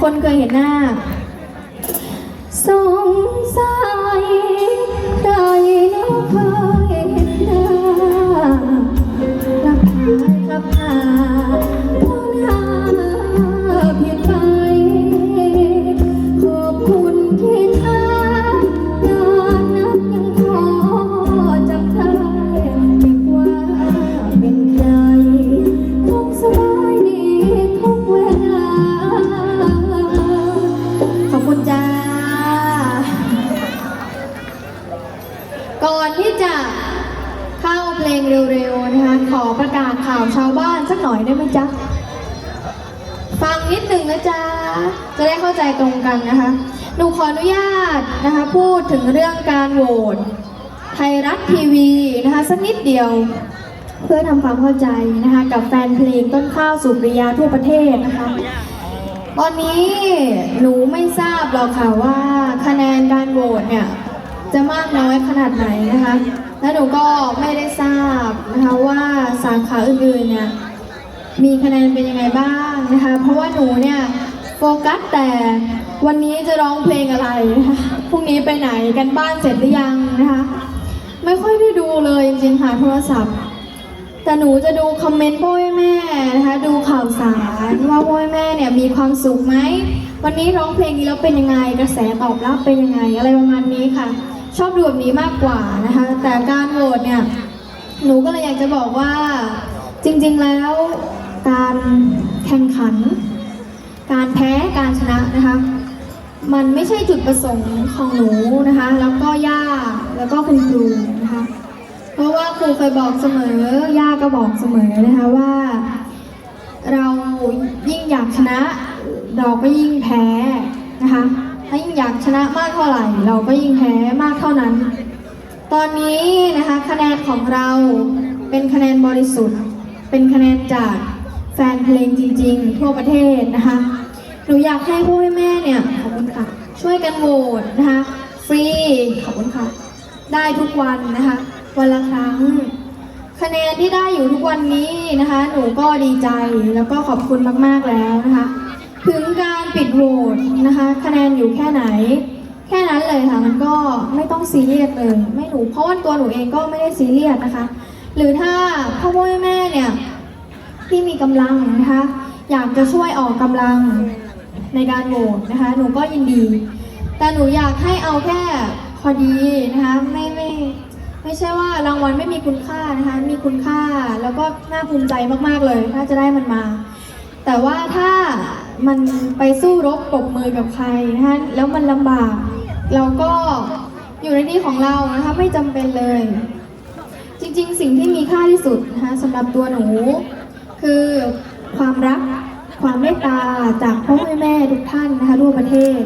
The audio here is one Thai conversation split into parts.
คนเคยเห็นหน้า สงสาราวชาวบ้านสักหน่อยได้ไหมจ๊ะ ฟังนิดหนึ่งนะจ๊ะ จะได้เข้าใจตรงกันนะคะ หนูขออนุญาตนะคะ พูดถึงเรื่องการโหวตไทยรัฐทีวีนะคะสักนิดเดียว เพื่อทำความเข้าใจนะคะ กับแฟนเพลงต้นข้าวสุริยาทั่วประเทศนะคะตอนนี้หนูไม่ทราบหรอกค่ะว่าคะแนนการโหวตเนี่ยจะมากน้อยขนาดไหนนะคะ และหนูก็ไม่ได้ทราบนะคะว่าสาขาอื่นๆเนี่ยมีคะแนนเป็นยังไงบ้างนะคะ เพราะว่าหนูเนี่ยโฟกัสแต่วันนี้จะร้องเพลงอะไรนะคะพรุ่งนี้ไปไหนกันบ้านเสร็จหรือยังนะคะ ไม่ค่อยได้ดูเลยจริงๆค่ะโทรศัพท์ แต่หนูจะดูคอมเมนต์พ่อแม่นะคะ ดูข่าวสารว่าพ่อแม่เนี่ยมีความสุขไหมวันนี้ร้องเพลงนี้แล้วเป็นยังไงกระแสตอบรับเป็นยังไงอะไรประมาณนี้ค่ะ ชอบดูแบบนี้มากกว่านะคะ แต่การโหวตเนี่ย หนูก็เลยอยากจะบอกว่าจริงๆแล้วการแข่งขัน การแพ้การชนะนะคะ มันไม่ใช่จุดประสงค์ของหนูนะคะ แล้วก็ย่าแล้วก็คุณครูนะคะ เพราะว่าครูเคยบอกเสมอย่าก็บอกเสมอนะคะว่า เรายิ่งอยากชนะ เราก็ยิ่งแพ้นะคะ ถ้ายิ่งอยากชนะมากเท่าไหร่ เราก็ยิ่งแพ้มากเท่านั้น ตอนนี้นะคะคะแนนของเราเป็นคะแนนบริสุทธิ์ เป็นคะแนนจากแฟนเพลงจริง ๆ ทั่วประเทศนะคะหนูอยากให้พ่อแม่เนี่ยขอบคุณค่ะ ช่วยกันโหวตนะคะฟรีขอบคุณค่ะ ได้ทุกวันนะคะ วันละครั้ง คะแนนที่ได้อยู่ทุกวันนี้นะคะ หนูก็ดีใจแล้วก็ขอบคุณมากๆแล้วนะคะ ถึงการปิดโหวตนะคะ คะแนนอยู่แค่ไหน แค่นั้นเลยค่ะมันก็ไม่ต้องซีเรียสเลยไม่หนูเพราะว่าตัวหนูเองก็ไม่ได้ซีเรียสนะคะ หรือถ้าพ่อพ่อแม่เนี่ยที่มีกำลังนะคะอยากจะช่วยออกกำลังในการโหวตนะคะ หนูก็ยินดี แต่หนูอยากให้เอาแค่พอดีนะคะไม่ไม่ไม่ใช่ว่ารางวัลไม่มีคุณค่านะคะ มีคุณค่าแล้วก็น่าภูมิใจมากๆเลย ถ้าจะได้มันมา แต่ว่าถ้า มันไปสู้รบปรบมือกับใครนะคะแล้วมันลำบาก เราก็อยู่ในที่ของเรานะคะไม่จำเป็นเลย จริงๆ สิ่งที่มีค่าที่สุดนะคะสำหรับตัวหนู คือความรักความเมตตาจากพ่อแม่ทุกท่านนะคะทั่วประเทศ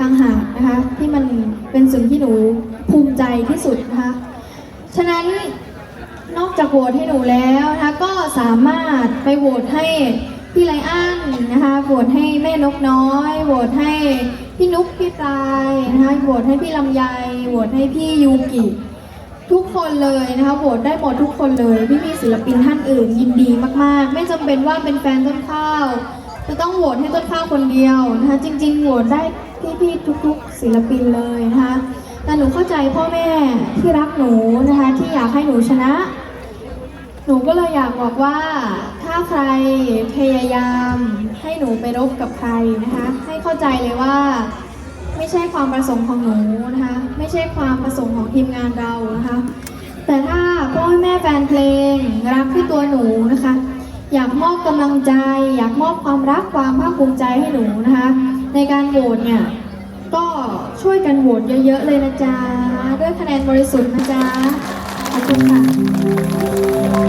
ต่างหากนะคะที่มันเป็นสิ่งที่หนูภูมิใจที่สุดนะคะฉะนั้นนอกจากโหวตให้หนูแล้วนะคะก็สามารถไปโหวตให้ พี่ไลอ้อนนะคะโหวตให้แม่นกน้อยโหวตให้พี่นุ๊กพี่ปลายนะคะโหวตให้พี่ลำไยโหวตให้พี่ยูกิทุกคนเลยนะคะโหวตได้หมดทุกคนเลยพี่พี่ๆศิลปินท่านอื่นยินดีมากๆ ไม่จำเป็นว่าเป็นแฟนต้นข้าว จะต้องโหวตให้ต้นข้าวคนเดียวนะคะจริง ๆโหวตได้พี่ๆทุก ๆ ศิลปินเลยนะคะแต่หนูเข้าใจพ่อแม่ที่รักหนูนะคะที่อยากให้หนูชนะ หนูก็เลยอยากบอกว่า ถ้าใครพยายามให้หนูไปรบกับใครนะคะ ให้เข้าใจเลยว่า ไม่ใช่ความประสงค์ของหนูนะคะ ไม่ใช่ความประสงค์ของทีมงานเรานะคะ แต่ถ้าพ่อแม่แฟนเพลงรักที่ตัวหนูนะคะ อยากมอบกำลังใจ อยากมอบความรักความภาคภูมิใจให้หนูนะคะ ในการโหวตเนี่ยก็ช่วยกันโหวตเยอะๆเลยนะจ๊ะด้วยคะแนนบริสุทธิ์นะจ๊ะ อบคุณค่ะ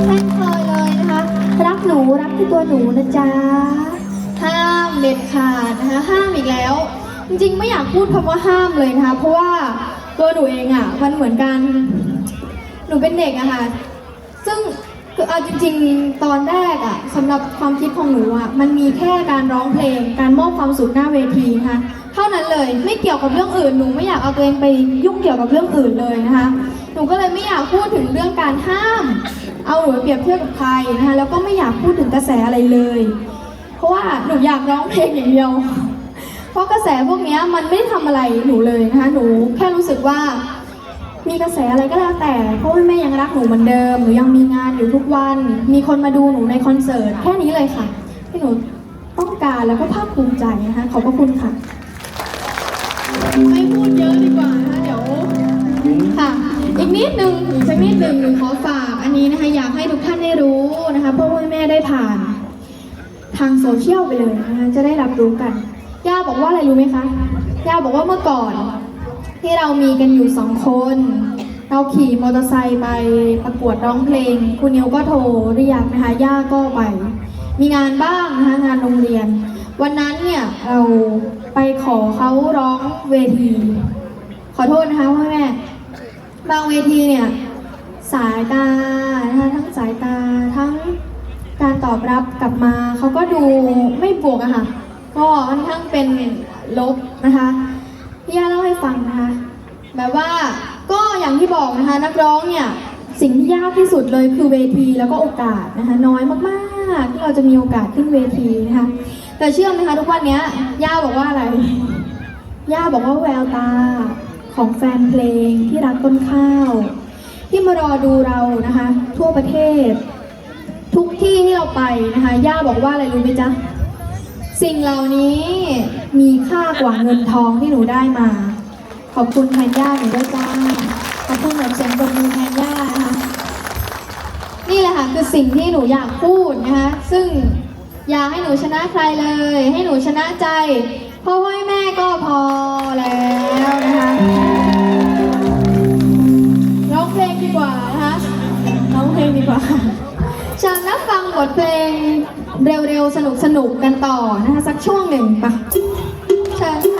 แค่เคยเลยนะคะ รักหนูรักที่ตัวหนูนะจ๊ะ ห้ามเด็ดขาดนะคะ ห้ามอีกแล้ว จริงๆ ไม่อยากพูดคำว่าห้ามเลยนะคะ เพราะว่าตัวหนูเองอะ มันเหมือนกัน หนูเป็นเด็กอะค่ะ ซึ่งคือเอาจริงๆ ตอนแรกอะสำหรับความคิดของหนูอะมันมีแค่การร้องเพลง การมอบความสุขหน้าเวทีนะคะเท่านั้นเลยไม่เกี่ยวกับเรื่องอื่นหนูไม่อยากเอาตัวเองไปยุ่งเกี่ยวกับเรื่องอื่นเลยนะคะ นูก็เลยไม่อยากพูดถึงเรื่องการห้าม เอาหนูไปเปรียบเทียบกับใครนะคะแล้วก็ไม่อยากพูดถึงกระแสอะไรเลย เพราะว่าหนูอยากร้องเพลงอย่างเดียว เพราะกระแสพวกนี้มันไม่ได้ทำอะไรหนูเลยนะคะหนูแค่รู้สึกว่า มีกระแสอะไรก็แล้วแต่เพราะว่าแม่ยังรักหนูเหมือนเดิมหนูยังมีงานอยู่ทุกวัน มีคนมาดูหนูในคอนเสิร์ตแค่นี้เลยค่ะที่หนูต้องการแล้วก็ภาคภูมิใจนะคะขอบพระคุณค่ะ ไม่พูดเยอะดีกว่า อีกนิดนึงอีกสักนิดนึงหนูขอฝากอันนี้นะคะอยากให้ทุกท่านได้รู้นะคะพราะว่าแม่ได้ผ่าน ทางโซเชียลไปเลยนะคะจะได้รับรู้กัน ย่าบอกว่าอะไรรู้ไหมคะ ย่าบอกว่าเมื่อก่อน ที่เรามีกันอยู่สองคน เราขี่มอเตอร์ไซค์ไปประกวดร้องเพลง คุณนิวก็โทรเรียกนะคะย่าก็ไป มีงานบ้างนะคะงานโรงเรียน วันนั้นเนี่ยเราไปขอเขาร้องเวที ขอโทษนะคะพ่อแม่ บางเวทีเนี่ย สายตานะคะทั้งสายตาทั้งการตอบรับกลับมาเขาก็ดูไม่บวกอะค่ะ ก็ค่อนข้างเป็นลบนะคะพี่ย่าเล่าให้ฟังนะคะ แบบว่าก็อย่างที่บอกนะคะ นักร้องเนี่ยสิ่งที่ยากที่สุดเลยคือเวทีแล้วก็โอกาสนะคะ น้อยมากๆที่เราจะมีโอกาสขึ้นเวทีนะคะ แต่เชื่อไหมคะทุกวันนี้ย่าบอกว่าอะไรย่าบอกว่าแววตา ของแฟนเพลงที่รักต้นข้าว ที่มารอดูเรานะคะ ทั่วประเทศ ทุกที่ที่เราไปนะคะ ย่าบอกว่าอะไรรู้ไหมจ๊ะ สิ่งเหล่านี้มีค่ากว่าเงินทองที่หนูได้มา ขอบคุณแทนย่าหนูด้วยจ้าขอบคุณแบบเสียงปรบมือแทนย่านะคะนี่แหละค่ะคือสิ่งที่หนูอยากพูดนะคะ ซึ่งอย่าให้หนูชนะใครเลย ให้หนูชนะใจพ่อพ่อแม่ก็พอแล้วนะคะ ดีกว่านะคะร้องเพลงดีกว่าฉันรับฟังบทเพลงเร็วๆ สนุกๆ กันต่อนะคะ สักช่วงหนึ่งปะเชิญ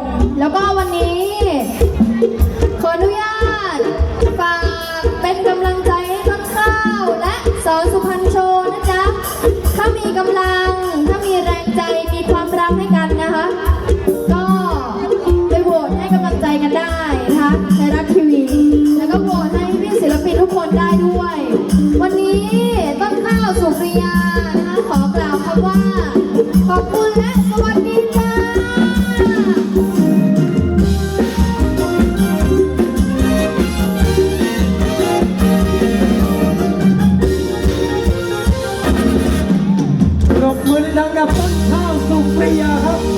ง แล้วก็วันนี้ ขออนุญาตฝากเป็นกำลังใจให้ต้นข้าวและสอสุพรรณโชว์นะจ๊ะ ถ้ามีกำลัง ถ้ามีแรงใจมีความรักให้กันนะคะ ก็ไปโหวตให้กำลังใจกันได้นะคะไทยรัฐทีวี แล้วก็โหวตให้พี่ศิลปินทุกคนได้ด้วย วันนี้ต้นข้าวสุริยานะคะขอกล่าวคำว่าขอบคุณ Yeah.